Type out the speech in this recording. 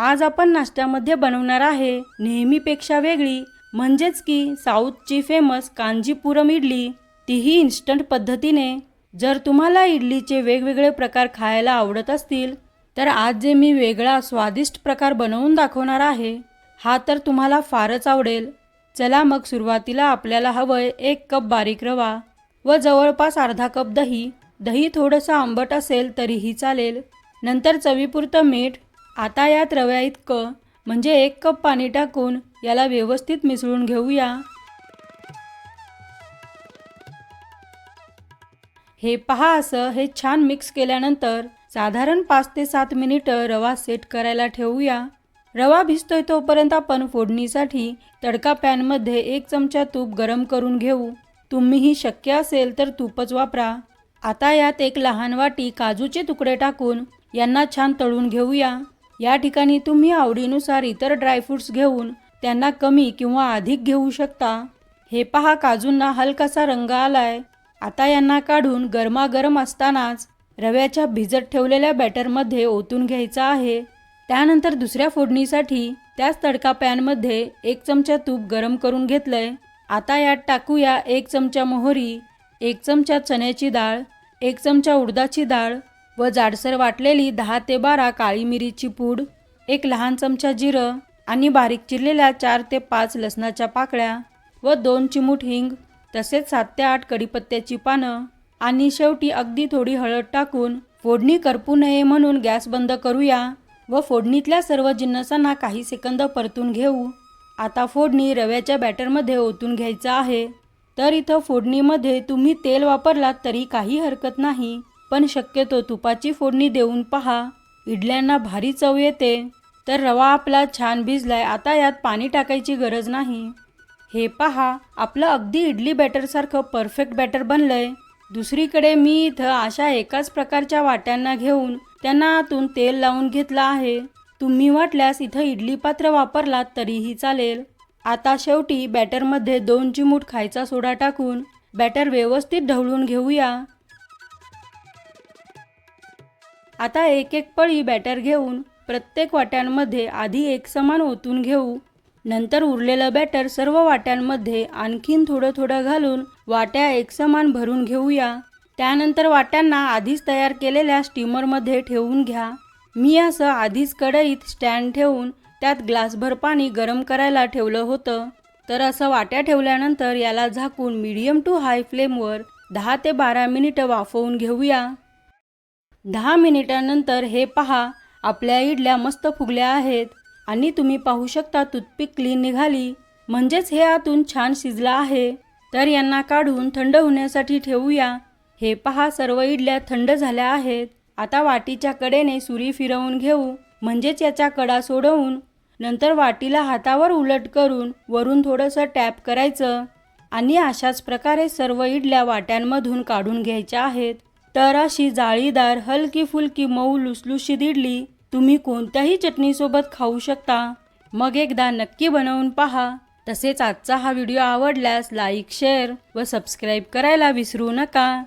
आज आपण नाश्त्यामध्ये बनवणार आहे नेहमीपेक्षा वेगळी म्हणजेच की साऊथची फेमस कांजीपुरम इडली. तीही इन्स्टंट पद्धतीने. जर तुम्हाला इडलीचे वेगवेगळे प्रकार खायला आवडत असतील तर आज जे मी वेगळा स्वादिष्ट प्रकार बनवून दाखवणार आहे हा तर तुम्हाला फारच आवडेल. चला मग सुरुवातीला आपल्याला हवंय एक कप बारीक रवा व जवळपास अर्धा कप दही. दही थोडंसं आंबट असेल तरीही चालेल. नंतर चवीपुरतं मीठ आता यात रव्या इतकं म्हणजे एक कप पाणी टाकून याला व्यवस्थित मिसळून घेऊया. हे पहा असं हे छान मिक्स केल्यानंतर साधारण पाच ते सात मिनिटं रवा सेट करायला ठेवूया. रवा भिजतोय तोपर्यंत आपण फोडणीसाठी तडका पॅनमध्ये एक चमचा तूप गरम करून घेऊ. तुम्हीही शक्य असेल तर तूपच वापरा. आता यात एक लहान वाटी काजूचे तुकडे टाकून यांना छान तळून घेऊया. या ठिकाणी तुम्ही आवडीनुसार इतर ड्रायफ्रुट्स घेऊन त्यांना कमी किंवा अधिक घेऊ शकता. हे पहा काजूंना हलकासा रंग आलाय. आता यांना काढून गरमागरम असतानाच रव्याच्या भिजत ठेवलेल्या बॅटरमध्ये ओतून घ्यायचा आहे. त्यानंतर दुसऱ्या फोडणीसाठी त्याच तडका पॅनमध्ये एक चमचा तूप गरम करून घेतलंय. आता यात टाकूया एक चमचा मोहरी एक चमचा चण्याची डाळ एक चमचा उडदाची डाळ व जाडसर वाटलेली दहा ते बारा काळी मिरीची पूड एक लहान चमचा जिरं आणि बारीक चिरलेल्या चार ते पाच लसणाच्या पाकळ्या व दोन चिमूट हिंग तसेच सात ते आठ कडीपत्त्याची पानं आणि शेवटी अगदी थोडी हळद टाकून फोडणी करपू नये म्हणून गॅस बंद करूया व फोडणीतल्या सर्व जिन्नसांना काही सेकंद परतून घेऊ. आता फोडणी रव्याच्या बॅटरमध्ये ओतून घ्यायचं आहे. तर इथं फोडणीमध्ये तुम्ही तेल वापरलात तरी काही हरकत नाही. पण शक्यतो तुपाची फोडणी देऊन पहा. इडल्यांना भारी चव येते. तर रवा आपला छान भिजलाय आता यात पाणी टाकायची गरज नाही. हे पहा आपलं अगदी इडली बॅटरसारखं परफेक्ट बॅटर बनलंय. दुसरीकडे मी इथं अशा एकाच प्रकारच्या वाट्यांना घेऊन त्यांना आतून तेल लावून घेतलं आहे. तुम्ही वाटल्यास इथं इडली पात्र वापरलात तरीही चालेल. आता शेवटी बॅटरमध्ये दोन चिमूट खायचा सोडा टाकून बॅटर व्यवस्थित ढवळून घेऊया. आता एक एक पळी बॅटर घेऊन प्रत्येक वाट्यांमध्ये आधी एक समान ओतून घेऊ. नंतर उरलेलं बॅटर सर्व वाट्यांमध्ये आणखीन थोडं थोडं घालून वाट्या एकसमान भरून घेऊया. त्यानंतर वाट्यांना आधीच तयार केलेल्या स्टीमरमध्ये ठेवून घ्या. मी असं आधीच कढईत स्टँड ठेवून त्यात ग्लासभर पाणी गरम करायला ठेवलं होतं. तर असं वाट्या ठेवल्यानंतर याला झाकून मीडियम टू हाय फ्लेमवर दहा ते बारा मिनिटं वाफवून घेऊया. दहा मिनिटांनंतर हे पहा आपल्या इडल्या मस्त फुगल्या आहेत. आणि तुम्ही पाहू शकता टूथपिक क्लीन निघाली. म्हणजेच हे आतून छान शिजलं आहे. तर यांना काढून थंड होण्यासाठी ठेवूया. हे पहा सर्व इडल्या थंड झाल्या आहेत. आता वाटीच्या कडेने सुरी फिरवून घेऊ. म्हणजेच याचा कडा सोडवून नंतर वाटीला हातावर उलट करून वरून थोडंसं टॅप करायचं. आणि अशाच प्रकारे सर्व इडल्या वाट्यांमधून काढून घ्यायच्या आहेत. तर अशी जाळीदार हलकी फुलकी मऊ लुसलुशी इडली तुम्ही कोणत्याही चटणीसोबत खाऊ शकता. मग एकदा नक्की बनवून पहा. तसेच आजचा हा व्हिडिओ आवडल्यास लाईक शेअर व सबस्क्राईब करायला विसरू नका.